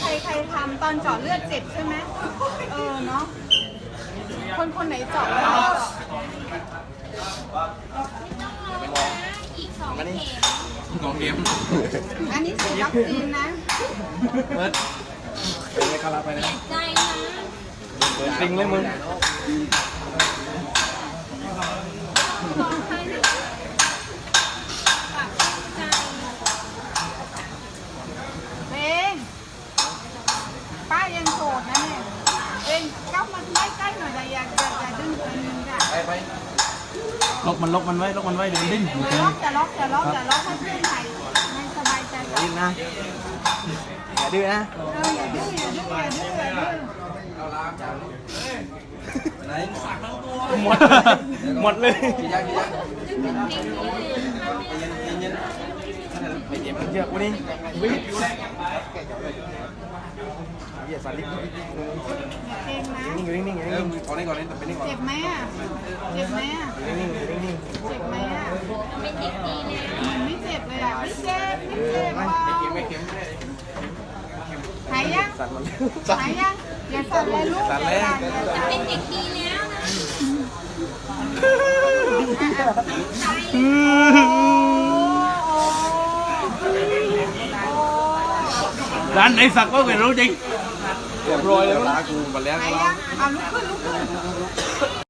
ใครใครทำตอนเจาะเลือดเจ็บใช่ไหมเออเนาะคนคนไหนเจาะแล้วเจาะมานี่งงเกมอันนี้ฉีดวัคซีนนะเบิร์ดเป็นไงครับไปนะใจนะเบิร์ดจริงเลยมึง บอกใครนะใจ เองป้ายังโสดนะเนี่ยเองก้ามาใกล้ๆหน่อยแต่อย่าอย่าอย่าดึงคนนึงค่ะ ไปไป ล็อกมันล็อกมันไว้ล็อกมันไว้เดี๋ยวมันดิ้นอย่าล็อกอย่าล็อกอย่าล็อกอย่าล็อกให้เพื่อนไทยไม่สบายใจอย่าดื้อนะอย่าดื้อนะเอออย่าดื้ออย่าดื้ออย่าดื้ออย่าดื้อไหนหมดหมดเลยกี่ยังกี่ยังเย็นเย็นไม่เจ็บมันเยอะกูนี่วิ่งเหี้ยสันนิษ เออก่อนนี้ก่นนี้ไปนิ่งก่อนเจ็บไหมอะ เจ็บไหมอะ นิ่งๆนิ่งเจ็บไหมอะไม่เจ็บดีแล้วมันไม่เจ็บเลยอะ ไม่เจ็บ ไม่เจ็บไม่เข็มไม่เข็มไม่ได้หายยัง สั่นมันหายยัง อย่าสั่นเลยลูกสั่นอย่าเลยจะเป็นเด็กดีแล้วนะร้านไหนสักก็ไม่รู้จริง เรียบร้อยแล้วลากูมาแล้วหายยังเอาลุกขึ้นลุกขึ้น